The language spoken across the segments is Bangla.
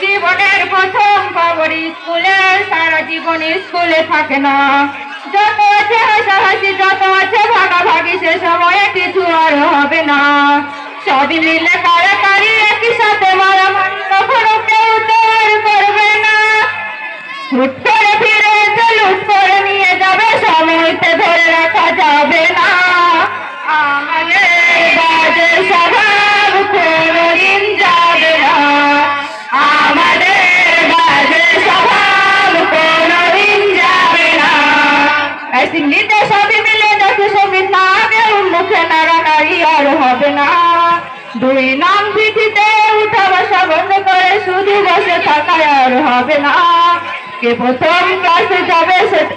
জীবনের প্রথম খবর স্কুলে, সারা জীবন স্কুলে থাকে না। যত আছে হাসাহাসি, যত আছে ভাগাভাগি, সে সময়ে কিছু আর হবে না। সবই মিলে কারাকারি একই সাথে মারামারি, কখনো কেউ সবই মিলে দেখে সবই না কেউ মুখে নাড়ানাড়ি আর হবে না। দুই নাম চিঠিতে উঠা বসা বন্ধ করে, শুধু বসে থাকা আর হবে না। কে প্রথম ক্লাসে যাবে সেটা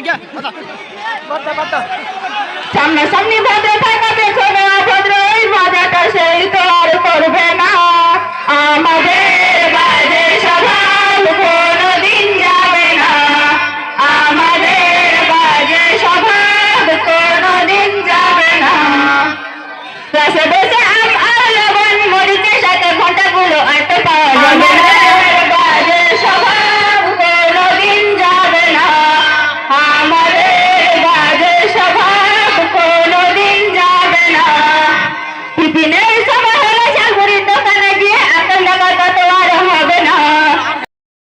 क्या बता बता सामने सामने बहुत रहता है